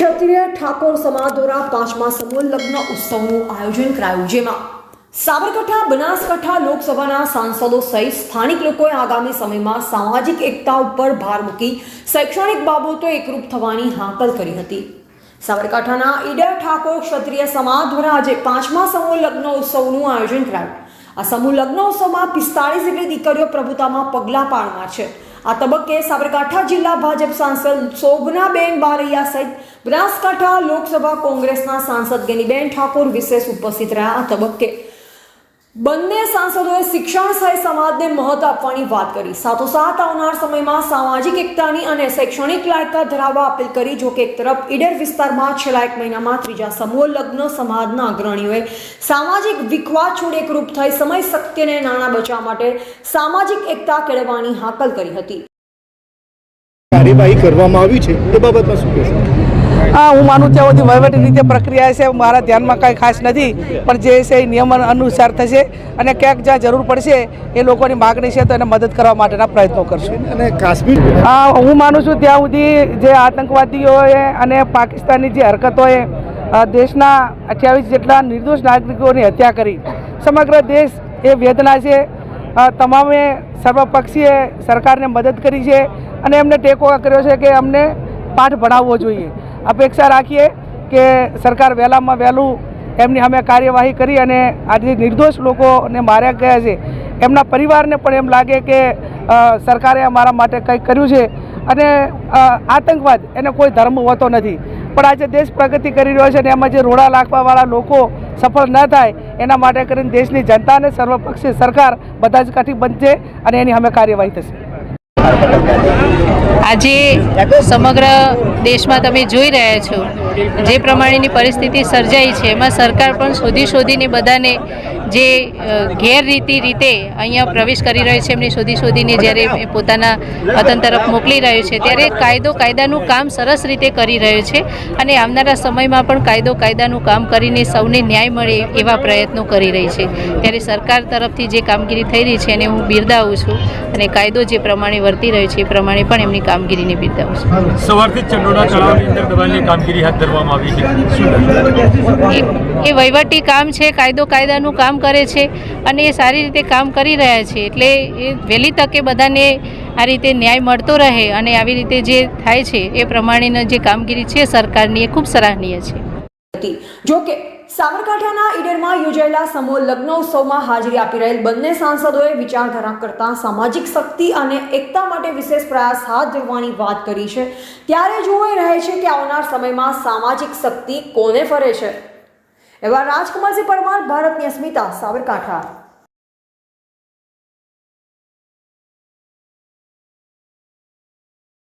ક્ષત્રિય ઠાકોર સમાજ દ્વારા પાંચમા સમૂહ લગ્ન ઉત્સવનું આયોજન કરાયું, જેમાં સાબરકાંઠા, બનાસકાંઠા લોકસભાના સાંસદો સહિત સ્થાનિક લોકોએ આગામી સમયમાં સામાજિક એકતા ઉપર ભાર મૂકી શૈક્ષણિક બાબતો એકરૂપ થવાની હાકલ કરી હતી. સાબરકાંઠાના ઈડર ઠાકોર ક્ષત્રિય સમાજ દ્વારા આજે પાંચમા સમૂહ લગ્ન ઉત્સવનું આયોજન કરાયું. આ સમૂહ લગ્ન ઉત્સવમાં પિસ્તાળીસ જેટલી દીકરીઓ પ્રભુતામાં પગલાં પાડનાર છે. આ તબક્કે સાબરકાંઠા જિલ્લા ભાજપ સાંસદ શોભનાબેન બારૈયા સહિત બનાસકાંઠા લોકસભા કોંગ્રેસના સાંસદ ગેનીબેન ઠાકોર વિશેષ ઉપસ્થિત રહ્યા આ તબક્કે. બંને સાંસદોએ શિક્ષણ સહિત સમાજને મહત્વ આપવાની વાત કરી. સાથોસાથ આવનાર સમયમાં સામાજિક એકતાની અને શૈક્ષણિક લાયકાત ધરાવવા અપીલ કરી જોકે એક તરફ ઈડર વિસ્તારમાં છેલ્લા એક મહિનામાં ત્રીજા સમૂહ લગ્ન સમાજના અગ્રણીઓએ સામાજિક વિખવાદ છોડ એકરૂપ થઈ સમય શક્તિને નાણાં બચાવવા માટે સામાજિક એકતા કેળવવાની હાકલ કરી હતી. કાર્યવાહી કરવામાં આવી છે, એ બાબતમાં શું કહેશો? હા હું માનું ત્યાં સુધી વહીવટી રીતે પ્રક્રિયા છે મારા ધ્યાનમાં કાંઈ ખાસ નથી પણ જે છે એ નિયમ અનુસાર થશે અને ક્યાંક જ્યાં જરૂર પડશે એ લોકોની માગણી છે તો એને મદદ કરવા માટેના પ્રયત્નો કરશું. અને કાશ્મીર? હા હું માનું છું ત્યાં સુધી જે આતંકવાદીઓએ અને પાકિસ્તાનની જે હરકતોએ દેશના અઠ્યાવીસ જેટલા નિર્દોષ નાગરિકોની હત્યા કરી. સમગ્ર દેશ એ વેદના છે. તમામે સર્વપક્ષીય સરકારને મદદ કરી છે અને એમને ટેકો કર્યો છે કે અમને પાઠ ભણાવવો જોઈએ. અપેક્ષા રાખીએ કે સરકાર વહેલામાં વહેલું એમની અમે કાર્યવાહી કરી અને આજે નિર્દોષ લોકોને માર્યા ગયા છે. એમના પરિવારને પણ એમ લાગે કે સરકારે અમારા માટે કંઈક કર્યું છે અને આતંકવાદ એને કોઈ ધર્મ હોતો નથી. પણ આજે દેશ પ્રગતિ કરી રહ્યો છે અને એમાં જે રોડા લાખવાવાળા લોકો સફળ ન થાય એના માટે કરીને દેશની જનતા અને સર્વપક્ષીય સરકાર બધા જ કાઠી છે અને એની અમે કાર્યવાહી થશે. આજે સમગ્ર દેશમાં તમે જોઈ રહ્યા છો. જે પ્રમાણેની પરિસ્થિતિ સર્જાઈ છે, એમાં સરકાર પણ શોધી શોધીને બધાને જે ગેરરીતિ રીતે અહીંયા પ્રવેશ કરી રહ્યો છે એમની શોધી શોધીને જ્યારે પોતાના વતન તરફ મોકલી રહ્યો છે ત્યારે કાયદો કાયદાનું કામ સરસ રીતે કરી રહ્યો છે અને આવનારા સમયમાં પણ કાયદો કાયદાનું કામ કરીને સૌને ન્યાય મળે એવા પ્રયત્નો કરી રહી છે. ત્યારે સરકાર તરફથી જે કામગીરી થઈ રહી છે એને હું બિરદાવું છું અને કાયદો જે પ્રમાણે વર્તી રહ્યો છે એ પ્રમાણે પણ એમની કામગીરીને બિરદાવું છું. સવારથી ચંડોળા તળાવની અંદર દબાણની કામગીરી હાથ ધરવામાં આવી છે. એ- એ વહીવટી કામ છે કાયદો કાયદાનું કામ કરે છે અને એ સારી રીતે કામ કરી રહ્યા છે. એટલે એ વહેલી તકે બધાને આ રીતે ન્યાય મળતો રહે અને આવી રીતે જે થાય છે એ પ્રમાણેની જે કામગીરી છે સરકારની એ ખૂબ સરાહનીય છે. જોકે સાબરકાંઠાના ઈડરમાં યોજાયેલા સમૂહ લગ્ન ઉત્સવમાં હાજરી આપી રહેલ બંને સાંસદોએ વિચારધારા કરતા સામાજિક શક્તિ અને એકતા માટે વિશેષ પ્રયાસ હાથ ધરવાની વાત કરી છે. ત્યારે જોવાઈ રહે છે કે આવનાર સમયમાં સામાજિક શક્તિ કોને ફરે છે? એવા રાજકુમારસિંહ પરમાર ભારતની અસ્મિતા સાબરકાંઠા.